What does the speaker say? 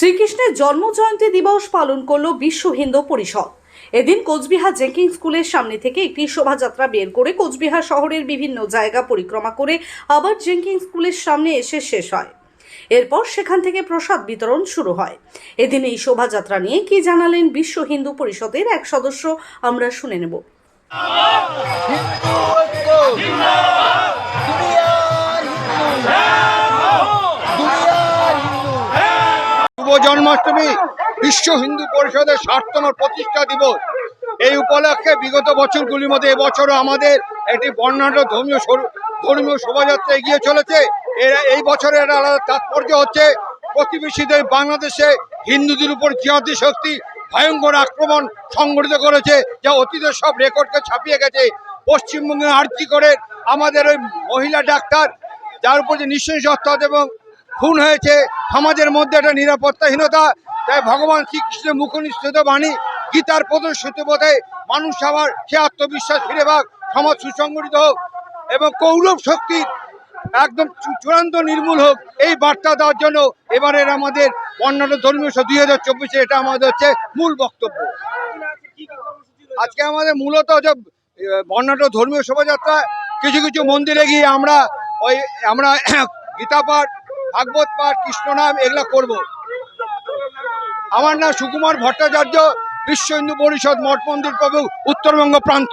শ্রীকৃষ্ণের জন্মজয়ন্তী দিবস পালন করল বিশ্ব হিন্দু পরিষদ। এদিন কোচবিহার জেকিং স্কুলের সামনে থেকে একটি শোভাযাত্রা বের করে কোচবিহার শহরের বিভিন্ন জায়গা পরিক্রমা করে আবার জেকিং স্কুলের সামনে এসে শেষ হয়। এরপর সেখান থেকে প্রসাদ বিতরণ শুরু হয়। এদিন এই শোভাযাত্রা নিয়ে কি জানালেন বিশ্ব হিন্দু পরিষদের এক সদস্য, আমরা শুনে নেব। জন্মাষ্টমী বিশ্ব হিন্দু পরিষদের ষাটতম প্রতিষ্ঠা দিবস। এই উপলক্ষে বিগত বছরগুলির মধ্যে এবছরও আমাদের একটি বর্ণাঢ্য ধর্মীয় ধর্মীয় শোভাযাত্রা এগিয়ে চলেছে। এরা, এই বছরে বছরের আলাদা তাৎপর্য হচ্ছে প্রতিবেশীদের বাংলাদেশে হিন্দুদের উপর জিহাদি শক্তি ভয়ঙ্কর আক্রমণ সংগঠিত করেছে, যা অতীতের সব রেকর্ডকে ছাপিয়ে গেছে। পশ্চিমবঙ্গে আর্জি করে আমাদের ওই মহিলা ডাক্তার, যার উপর যে নিঃশ্বাস এবং খুন হয়েছে। সমাজের মধ্যে একটা নিরাপত্তাহীনতা। তাই ভগবান শ্রীকৃষ্ণের মুখনিষ্ঠিত বাণী গীতার প্রদর্শিত পথে মানুষ আবার সে আত্মবিশ্বাস ফিরে পাক, সমাজ সুসংগঠিত হোক এবং কৌরব শক্তির একদম চূড়ান্ত নির্মূল হোক, এই বার্তা দেওয়ার জন্য এবারের আমাদের অন্যান্য ধর্মীয় দুই হাজার চব্বিশে এটা আমাদের হচ্ছে মূল বক্তব্য। আজকে আমাদের মূলত যে বর্ণাঢ্য ধর্মীয় শোভাযাত্রা, কিছু কিছু মন্দিরে গিয়ে আমরা ওই, আমরা গীতা পাঠ ভাগবত পাঠ কৃষ্ণ এগুলো এগুলা করব। আমার নাম সুকুমার ভট্টাচার্য, বিশ্ব হিন্দু পরিষদ মঠ মন্দির প্রভু, উত্তরবঙ্গ প্রান্ত।